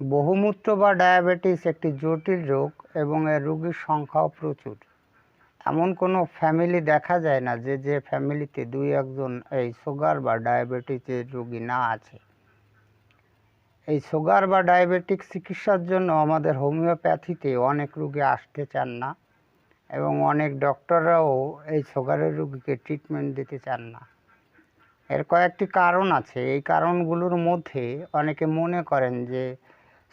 বহুমূত্র বা ডায়াবেটিস একটি জটিল রোগ এবং এর রোগীর সংখ্যাও প্রচুর। এমন কোনো ফ্যামিলি দেখা যায় না যে যে ফ্যামিলিতে দুই একজন এই সুগার বা ডায়াবেটিসের রোগী না আছে। এই সুগার বা ডায়াবেটিক চিকিৎসার জন্য আমাদের হোমিওপ্যাথিতে অনেক রোগী আসতে চান না এবং অনেক ডক্টররাও এই সুগারের রোগীকে ট্রিটমেন্ট দিতে চান না। এর কয়েকটি কারণ আছে। এই কারণগুলোর মধ্যে অনেকে মনে করেন যে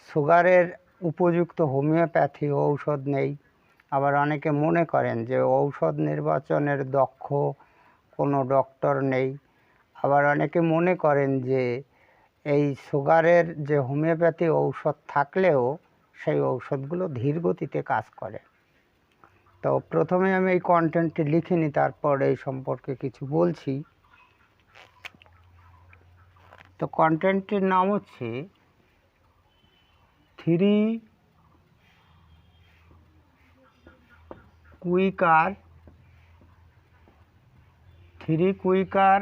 সুগারের উপযুক্ত হোমিওপ্যাথি ঔষধ নেই। আবার অনেকে মনে করেন যে ঔষধ নির্বাচনের দক্ষ কোনো ডক্টর নেই। আবার অনেকে মনে করেন যে এই সুগারের যে হোমিওপ্যাথি ঔষধ থাকলেও সেই ঔষধগুলো ধীর গতিতে কাজ করে। তো প্রথমে আমি এই কন্টেন্টটি লিখিনি তারপর এই সম্পর্কে কিছু বলছি। তো কন্টেন্টটির নাম হচ্ছে three quicker three quicker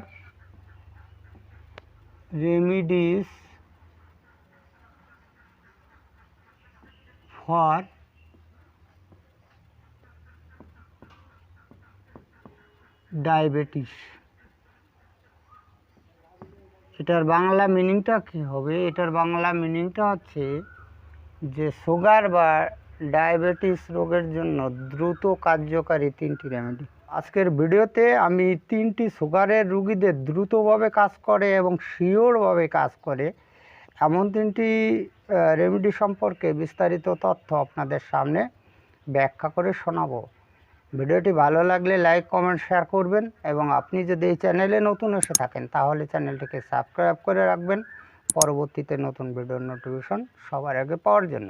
remedies for diabetes. এটার বাংলা মিনিংটা কী হবে? এটার বাংলা মিনিংটা হচ্ছে যে সুগার বা ডায়াবেটিস রোগের জন্য দ্রুত কার্যকারী তিনটি রেমেডি আজকের ভিডিওতে আমি তিনটি সুগারের রুগীদের দ্রুতভাবে কাজ করে এবং শিওরভাবে কাজ করে এমন তিনটি রেমেডি সম্পর্কে বিস্তারিত তথ্য আপনাদের সামনে ব্যাখ্যা করে শোনাবো। ভিডিওটি ভালো লাগলে লাইক কমেন্ট শেয়ার করবেন এবং আপনি যদি এই চ্যানেলে নতুন এসে থাকেন তাহলে চ্যানেলটিকে সাবস্ক্রাইব করে রাখবেন। পরবর্তীতে নতুন ভিডিওর নোটিফিকেশন সবার আগে পাওয়ার জন্য।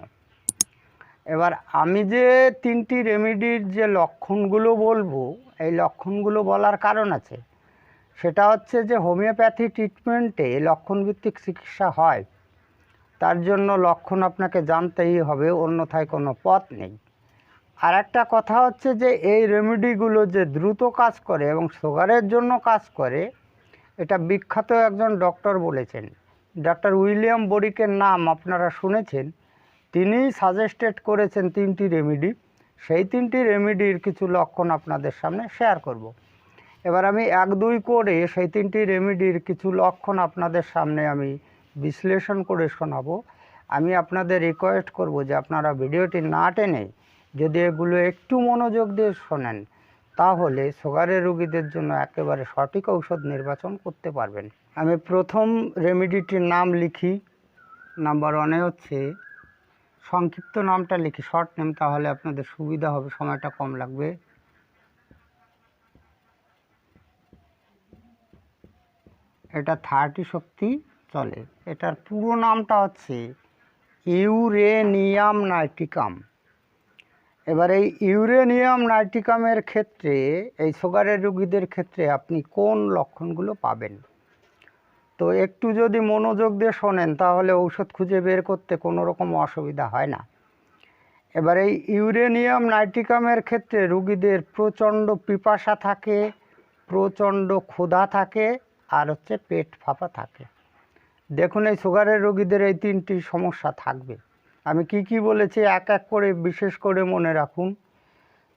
এবার আমি যে তিনটি রেমেডির যে লক্ষণগুলো বলব, এই লক্ষণগুলো বলার কারণ আছে। সেটা হচ্ছে যে হোমিওপ্যাথি ট্রিটমেন্টে লক্ষণভিত্তিক চিকিৎসা হয়। তার জন্য লক্ষণ আপনাকে জানতেই হবে, অন্যথায় কোনো পথ নেই। আর একটা কথা হচ্ছে যে এই রেমেডিগুলো যে দ্রুত কাজ করে এবং সুগারের জন্য কাজ করে, এটা বিখ্যাত একজন ডক্টর বলেছেন। ডক্টর উইলিয়াম বরিকের নাম আপনারা শুনেছেন। তিনি সাজেস্টেড করেছেন তিনটি রেমিডি। সেই তিনটি রেমিডির কিছু লক্ষণ আপনাদের সামনে শেয়ার করব। এবার আমি এক দুই করে সেই তিনটি রেমিডির কিছু লক্ষণ আপনাদের সামনে আমি বিশ্লেষণ করে শোনাবো। আমি আপনাদের রিকোয়েস্ট করব যে আপনারা ভিডিওটি না টেনে যদি এগুলো একটু মনোযোগ দিয়ে শোনেন, তাহলে সুগারের রোগীদের জন্য একেবারে সঠিক ঔষধ নির্বাচন করতে পারবেন। আমি প্রথম রেমেডিটির নাম লিখি। নাম্বার ওয়ানে হচ্ছে, সংক্ষিপ্ত নামটা লিখি শর্ট নেম তাহলে আপনাদের সুবিধা হবে, সময়টা কম লাগবে। এটা থার্টি শক্তি চলে। এটার পুরো নামটা হচ্ছে, ইউরেনিয়াম নাইট্রিকাম। এবার এই ইউরেনিয়াম নাইট্রিকামের ক্ষেত্রে, এই সুগারের রোগীদের ক্ষেত্রে আপনি কোন লক্ষণগুলো পাবেন? তো একটু যদি মনোযোগ দিয়ে শোনেন, তাহলে ঔষধ খুঁজে বের করতে কোনো রকম অসুবিধা হয় না। এবার এই ইউরেনিয়াম নাইট্রিকামের ক্ষেত্রে রুগীদের প্রচণ্ড পিপাসা থাকে, প্রচণ্ড ক্ষুধা থাকে, আর হচ্ছে পেট ফাঁপা থাকে। দেখুন, এই সুগারের রোগীদের এই তিনটি সমস্যা থাকবে। আমি কি কি বলেছি, এক এক করে বিশেষ করে মনে রাখুন।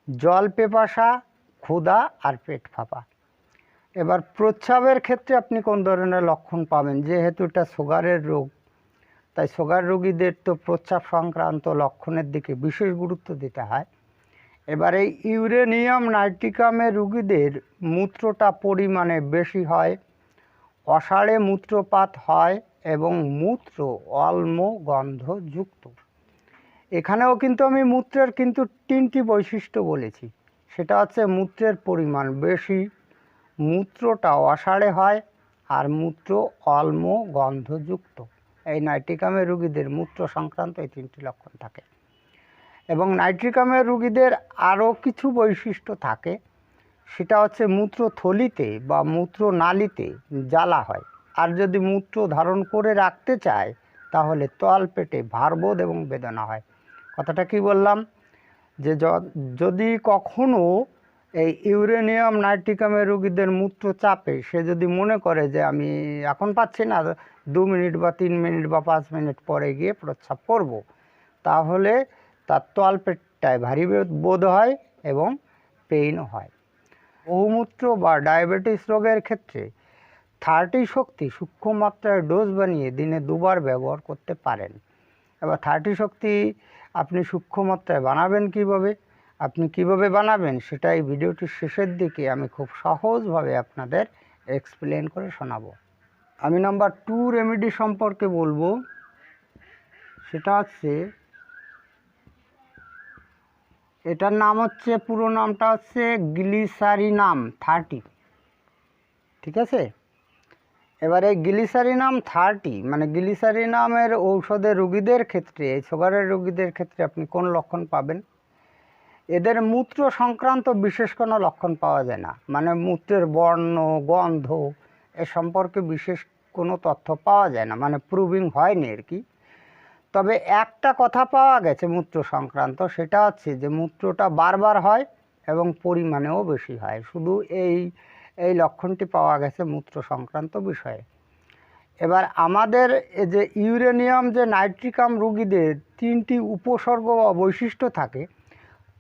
জল পেপাসা, ক্ষুধা আর পেট ফাঁপা। এবার প্রস্রাবের ক্ষেত্রে আপনি কোন ধরনের লক্ষণ পাবেন? যেহেতু এটা সুগারের রোগ, তাই সুগার রোগীদের তো প্রস্রাব সংক্রান্ত লক্ষণের দিকে বিশেষ গুরুত্ব দিতে হয়। এবার এই ইউরেনিয়াম নাইট্রিকামের রুগীদের মূত্রটা পরিমাণে বেশি হয় অসাড়ে মূত্রপাত হয় এবং মূত্র অল্ম গন্ধযুক্ত এখানেও কিন্তু আমি মূত্রের কিন্তু তিনটি বৈশিষ্ট্য বলেছি। সেটা হচ্ছে মূত্রের পরিমাণ বেশি মূত্রটা অসাড়ে হয় আর মূত্র অল্ম গন্ধযুক্ত। এই নাইট্রিকামের রুগীদের মূত্র সংক্রান্ত এই তিনটি লক্ষণ থাকে। এবং নাইট্রিকামের রুগীদের আরও কিছু বৈশিষ্ট্য থাকে। সেটা হচ্ছে মূত্র থলিতে বা মূত্র নালিতে জ্বালা হয়। আর যদি মূত্র ধারণ করে রাখতে চায়, তাহলে তল পেটে ভারবোধ এবং বেদনা হয়। কথাটা কি বললাম? যে যদি কখনো এই ইউরেনিয়াম নাইট্রিকামের রুগীদের মূত্র চাপে সে যদি মনে করে যে আমি এখন পাচ্ছি না, দু মিনিট বা তিন মিনিট বা পাঁচ মিনিট পরে গিয়ে প্রস্রাব করব, তাহলে তার তলপেটটায় ভারী বোধ- হয় এবং পেইন হয়। বহুমূত্র বা ডায়াবেটিস রোগের ক্ষেত্রে থার্টি শক্তি সূক্ষ্ম মাত্রায় ডোজ বানিয়ে দিনে দুবার ব্যবহার করতে পারেন। এবার থার্টি শক্তি আপনি সূক্ষ্ম মাত্রায় বানাবেন কীভাবে? আপনি কীভাবে বানাবেন সেটা এই ভিডিওটির শেষের দিকে আমি খুব সহজভাবে আপনাদের এক্সপ্লেন করে শোনাবো। আমি নাম্বার টু রেমেডি সম্পর্কে বলব। সেটা হচ্ছে, এটার নাম হচ্ছে, পুরো নামটা হচ্ছে গ্লিসারিনাম থার্টি ঠিক আছে? এবারে গ্লিসারিনাম থার্টি মানে গ্লিসারিনামের ঔষধের রুগীদের ক্ষেত্রে সুগারের রুগীদের ক্ষেত্রে আপনি কোন লক্ষণ পাবেন? এদের মূত্র সংক্রান্ত বিশেষ কোনো লক্ষণ পাওয়া যায় না। মানে মূত্রের বর্ণ, গন্ধ, এ সম্পর্কে বিশেষ কোনো তথ্য পাওয়া যায় না। মানে প্রুভিং হয়নি আর কি। তবে একটা কথা পাওয়া গেছে মূত্র সংক্রান্ত, সেটা হচ্ছে যে মূত্রটা বারবার হয় এবং পরিমাণেও বেশি হয়। শুধু এই এই লক্ষণটি পাওয়া গেছে মূত্র সংক্রান্ত বিষয়ে। এবার আমাদের যে ইউরেনিয়াম যে নাইট্রিকাম রুগীদের তিনটি উপসর্গ বা বৈশিষ্ট্য থাকে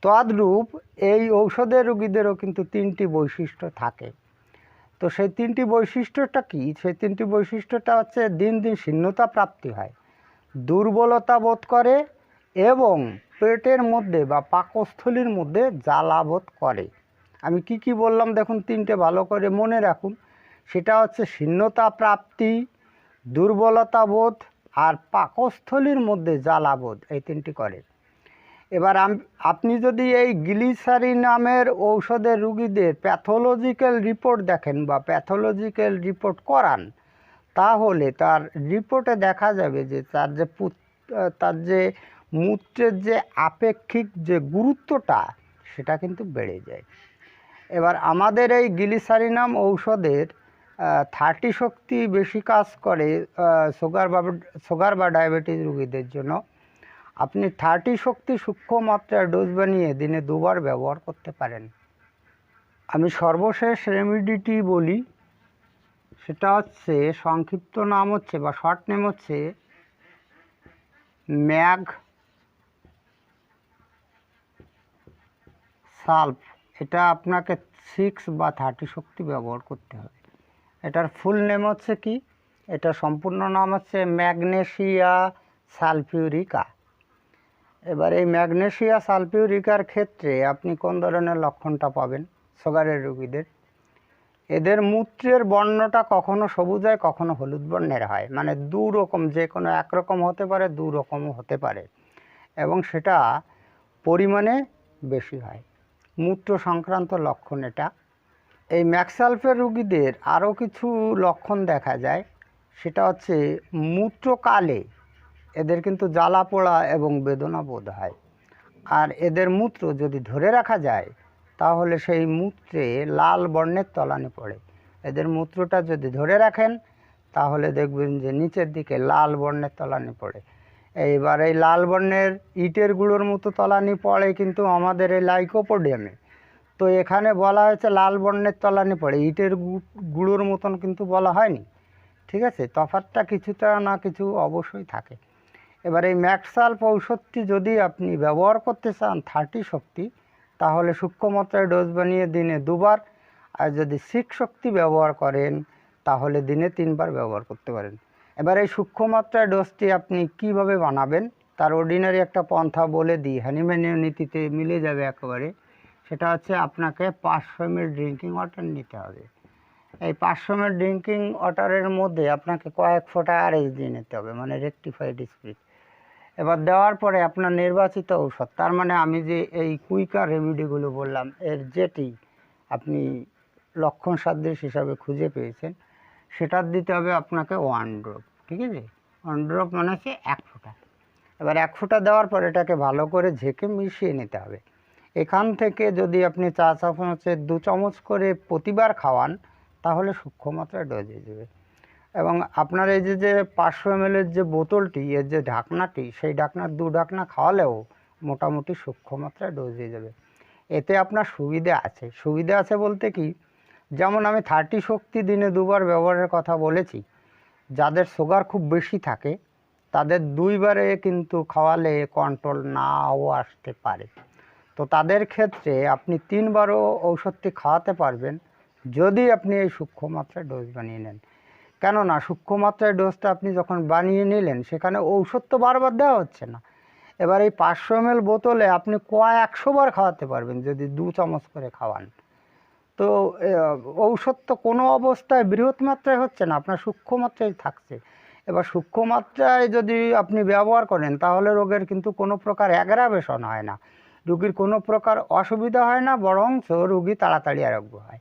তদ্রূপ এই ঔষধের রুগীদেরও কিন্তু তিনটি বৈশিষ্ট্য থাকে। তো সেই তিনটি বৈশিষ্ট্যটা কি? সেই তিনটি বৈশিষ্ট্যটা হচ্ছে দিন দিন শীর্ণতা প্রাপ্তি হয়, দুর্বলতা বোধ করে এবং পেটের মধ্যে বা পাকস্থলীর মধ্যে জ্বালা বোধ করে। আমি কি কি বললাম? দেখুন, তিনটে ভালো করে মনে রাখুন। সেটা হচ্ছে শীর্ণতা প্রাপ্তি, দুর্বলতা বোধ আর পাকস্থলীর মধ্যে জ্বালা বোধ, এই তিনটি করে। এবার আপনি যদি এই গ্লিসারি নামের ঔষধের রুগীদের প্যাথোলজিক্যাল রিপোর্ট দেখেন বা প্যাথোলজিক্যাল রিপোর্ট করান, তাহলে তার রিপোর্টে দেখা যাবে যে তার যে তার যে মূত্রের যে আপেক্ষিক যে গুরুত্বটা, সেটা কিন্তু বেড়ে যায়। এবার আমাদের এই গ্লিসারিনাম ঔষধের থার্টি শক্তি বেশি কাজ করে সুগার বা সুগার বা ডায়াবেটিস রুগীদের জন্য। আপনি থার্টি শক্তি সূক্ষ্ম মাত্রায় ডোজ বানিয়ে দিনে দুবার ব্যবহার করতে পারেন। আমি সর্বশেষ রেমিডিটি বলি, সেটা হচ্ছে, সংক্ষিপ্ত নাম হচ্ছে বা শর্ট নেম হচ্ছে, ম্যাগ সালফ। এটা আপনাকে সিক্স বা থার্টি শক্তি ব্যবহার করতে হবে। এটার ফুল নেম হচ্ছে কি? এটা সম্পূর্ণ নাম হচ্ছে ম্যাগনেশিয়া সালফিউরিকা। এবার এই ম্যাগনেশিয়া সালফিউরিকার ক্ষেত্রে আপনি কোন ধরনের লক্ষণটা পাবেন? সুগারের রোগীদের। এদের মূত্রের বর্ণটা কখনো সবুজ হয়, কখনো হলুদ বর্ণের হয়। মানে দু রকম যে কোনো একরকম হতে পারে দু রকমও হতে পারে। এবং সেটা পরিমাণে বেশি হয়। মূত্র সংক্রান্ত লক্ষণ এটা। এই ম্যাক্সালফের রুগীদের আরও কিছু লক্ষণ দেখা যায়। সেটা হচ্ছে মূত্রকালে এদের কিন্তু জ্বালা পোড়া এবং বেদনা বোধ হয়। আর এদের মূত্র যদি ধরে রাখা যায়, তাহলে সেই মূত্রে লাল বর্ণের তলানি পড়ে। এদের মূত্রটা যদি ধরে রাখেন, তাহলে দেখবেন যে নিচের দিকে লাল বর্ণের তলানি পড়ে। এইবার এই লাল বর্ণের ইটের গুঁড়োর মতো তলানি পড়ে কিন্তু আমাদের এই লাইকোপোডিয়ামে। তো এখানে বলা হয়েছে লাল বর্ণের তলানি পড়ে। ইটের গুঁড়োর মতন কিন্তু বলা হয়নি। ঠিক আছে? তফাৎটা কিছুটা না কিছু অবশ্যই থাকে। এবার এই ম্যাক্সাল্প ঔষধটি যদি আপনি ব্যবহার করতে চান থার্টি শক্তি, তাহলে সূক্ষ্ম মাত্রায় ডোজ বানিয়ে দিনে দুবার। আর যদি সিক্স শক্তি ব্যবহার করেন, তাহলে দিনে তিনবার ব্যবহার করতে পারেন। এবার এই সূক্ষ্ম মাত্রায় ডোজটি আপনি কীভাবে বানাবেন, তার অর্ডিনারি একটা পন্থা বলে দিই। হ্যানিম্যানীয় নীতিতে মিলে যাবে একেবারে। সেটা হচ্ছে আপনাকে পাঁচশো এমএল ড্রিঙ্কিং ওয়াটার নিতে হবে। এই পাঁচশো এমএল ড্রিঙ্কিং ওয়াটারের মধ্যে আপনাকে কয়েক ফোঁটা আরএস দিয়ে নিতে হবে মানে রেকটিফাইড স্পিরিট এবার দেওয়ার পরে আপনার নির্বাচিত ঔষধ, তার মানে আমি যে এই কুইকার রেমিডিগুলো বললাম, এর যেটি আপনি লক্ষণ সাদৃশ হিসাবে খুঁজে পেয়েছেন, সেটার দিতে হবে আপনাকে ওয়ান ড্রপ, ঠিক আছে? ওয়ান ড্রপ মানে হচ্ছে এক ফোঁটা। এবার এক ফোঁটা দেওয়ার পর এটাকে ভালো করে ঝেঁকে মিশিয়ে নিতে হবে। এখান থেকে যদি আপনি চা চামচের দু চামচ করে প্রতিবার খাওয়ান, তাহলে সূক্ষ্ম মাত্রায় ডোজ যাবে। এবং আপনার এই যে যে পাঁচশো এমএলের যে বোতলটি, এর যে ঢাকনাটি, সেই ঢাকনার দু ঢাকনা খাওয়ালেও মোটামুটি সূক্ষ্ম মাত্রায় ডোজ হয়ে যাবে। এতে আপনার সুবিধা আছে। সুবিধা আছে বলতে কি, যেমন আমি থার্টি শক্তি দিনে দুবার ব্যবহারের কথা বলেছি, যাদের সুগার খুব বেশি থাকে, তাদের দুইবারে কিন্তু খাওয়ালে কন্ট্রোল নাও আসতে পারে। তো তাদের ক্ষেত্রে আপনি তিনবারও ঔষধটি খাওয়াতে পারবেন, যদি আপনি এই সূক্ষ্ম মাত্রায় ডোজ বানিয়ে নেন। কেননা সূক্ষ্ম মাত্রায় ডোজটা আপনি যখন বানিয়ে নিলেন, সেখানে ঔষধ তো বারবার দেওয়া হচ্ছে না। এবার এই পাঁচশো এম বোতলে আপনি কয় একশো বার খাওয়াতে পারবেন, যদি দু চামচ করে খাওয়ান। তো ঔষধ তো কোনো অবস্থায় বৃহৎ মাত্রায় হচ্ছে না, আপনার সূক্ষ্ম মাত্রায় থাকছে। এবার সূক্ষ্ম মাত্রায় যদি আপনি ব্যবহার করেন, তাহলে রোগের কিন্তু কোনো প্রকার অ্যাগ্রাভেশন হয় না। রুগীর কোনো প্রকার অসুবিধা হয় না, বরঞ্চ রুগী তাড়াতাড়ি আরোগ্য হয়।